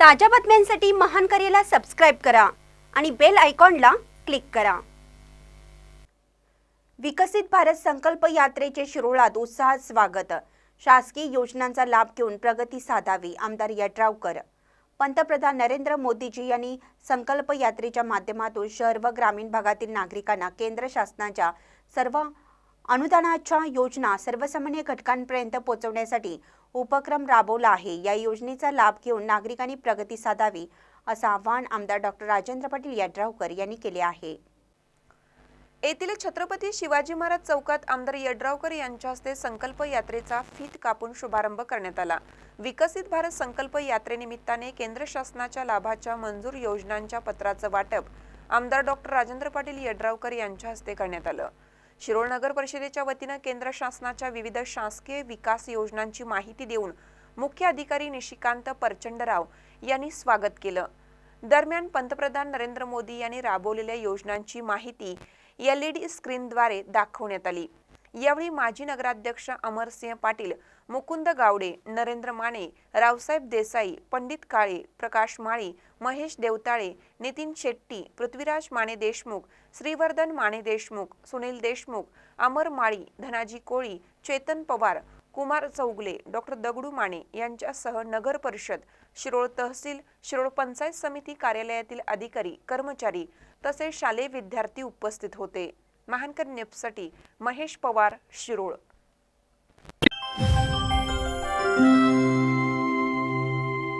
ताज्या बातम्यांसाठी महान करेला सबस्क्राईब करा आणि बेल आयकॉनला क्लिक करा. विकसित भारत संकल्प यात्रेचे शिरोळात उत्साहात स्वागत. शासकीय योजनांचा लाभ घेऊन प्रगती साधावी आमदार यड्रावकर. पंतप्रधान नरेंद्र मोदीजी यांनी संकल्प यात्रेच्या माध्यमातून शहर व ग्रामीण भागातील नागरिकांना केंद्र शासनाच्या सर्व अनुदानाच्या योजना सर्वसामान्य घटकांपर्यंत पोहोचवण्यासाठी उपक्रम राबवला आहे. या योजनेचा लाभ घेऊन नागरिकांनी प्रगती साधावी असं आवाहन आमदार डॉक्टर राजेंद्र पाटील यड्रावकर यांनी केले आहे. येथील छत्रपती शिवाजी महाराज चौकात आमदार यड्रावकर यांच्या हस्ते संकल्प यात्रेचा फीत कापून शुभारंभ करण्यात आला. विकसित भारत संकल्प यात्रेनिमित्ताने केंद्र शासनाच्या लाभाच्या मंजूर योजनांच्या पत्राचं वाटप आमदार डॉक्टर राजेंद्र पाटील यड्रावकर यांच्या हस्ते करण्यात आलं. शिरोळ नगर परिषदेच्या वतीनं केंद्र शासनाच्या विविध शासकीय विकास योजनांची माहिती देऊन मुख्य अधिकारी निशिकांत परचंडराव यांनी स्वागत केलं. दरम्यान पंतप्रधान नरेंद्र मोदी यांनी राबवलेल्या योजनांची माहिती एलईडी स्क्रीनद्वारे दाखवण्यात आली. यावेळी माजी नगराध्यक्ष अमरसिंह पाटील मुकुंद गावडे नरेंद्र माने रावसाहेब देसाई पंडित काळे प्रकाश माळी महेश देवताळे नितीन शेट्टी पृथ्वीराज माने देशमुख श्रीवर्धन माने देशमुख सुनील देशमुख अमर माळी धनाजी कोळी चेतन पवार कुमार चौगले डॉक्टर दगडू माने यांच्यासह नगर परिषद शिरोळ तहसील शिरोळ पंचायत समिती कार्यालयातील अधिकारी कर्मचारी तसेच शालेय विद्यार्थी उपस्थित होते. महानकर नेपसाठी महेश पवार शिरोळ